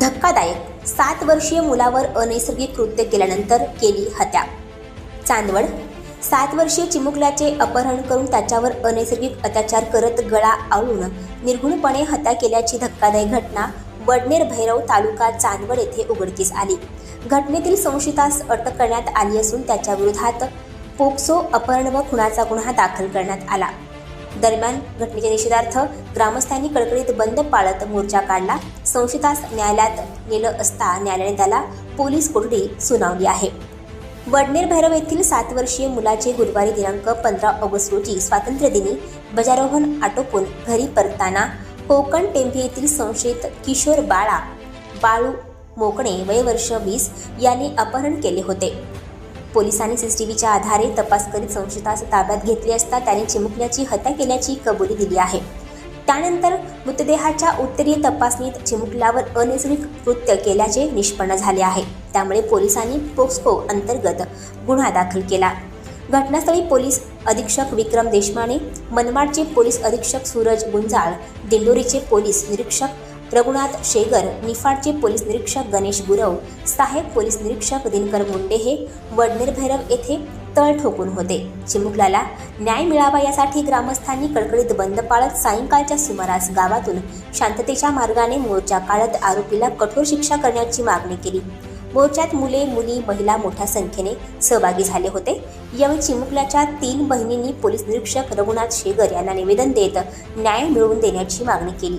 धक्कादायक. सात वर्षीय मुलावर अनैसर्गिक कृत्य केल्यानंतर केली हत्या. चांदवड. सात वर्षीय चिमुकल्याचे अपहरण करून त्याच्यावर अनैसर्गिक अत्याचार करत गळा आवळून निर्गुणपणे हत्या केल्याची धक्कादायक घटना वडनेर भैरव तालुका चांदवड येथे उघडकीस आली. घटनेतील संशयितास अटक करण्यात आली असून त्याच्या विरोधात पोक्सो अपहरण व खुनाचा गुन्हा दाखल करण्यात आला. दरम्यान घटनेच्या निषेधार्थ ग्रामस्थांनी कडकडीत बंद पाळत मोर्चा काढला. संशयितास न्यायालयात नेलं असता न्यायालयाने त्याला पोलीस कोठडी सुनावली आहे. वडनेर भैरव येथील सात वर्षीय मुलाचे गुरुवारी दिनांक पंधरा ऑगस्ट रोजी स्वातंत्र्यदिनी ध्वजारोहण आटोपून घरी परतताना कोकण टेंभे येथील संशयित किशोर बाळा बाळू मोकणे वय वर्ष वीस यांनी अपहरण केले होते. पोलिसांनी सीसीटीव्हीच्या आधारे तपास करीत संशयितास ताब्यात घेतले असता त्याने चिमुकल्याची हत्या केल्याची कबुली दिली आहे. त्यानंतर मृतदेहाच्या उत्तरीय तपासणीत चिमुकल्यावर अनैसर्गिक कृत्य केल्याचे निष्पन्न झाले आहे. त्यामुळे पोलिसांनी पोक्सको अंतर्गत गुन्हा दाखल केला. घटनास्थळी पोलीस अधीक्षक विक्रम देशमाने मनमाडचे पोलीस अधीक्षक सूरज गुंजाळ दिंडोरीचे पोलीस निरीक्षक रघुनाथ शेगर निफाडचे पोलीस निरीक्षक गणेश गुरव सहाय्यक पोलीस निरीक्षक दिनकर मुंडे हे वडनेर भैरव येथे तळ ठोकून होते. चिमुकल्याला न्याय मिळावा यासाठी ग्रामस्थांनी कडकडीत बंद पाळत सायंकाळच्या सुमारास गावातून शांततेच्या मार्गाने मोर्चा काढत आरोपीला कठोर शिक्षा करण्याची मागणी केली. मोर्चात मुले मुली महिला मोठ्या संख्येने सहभागी झाले होते. यावेळी चिमुकल्याच्या तीन बहिणींनी पोलीस निरीक्षक रघुनाथ शेगर यांना निवेदन देत न्याय मिळवून देण्याची मागणी केली.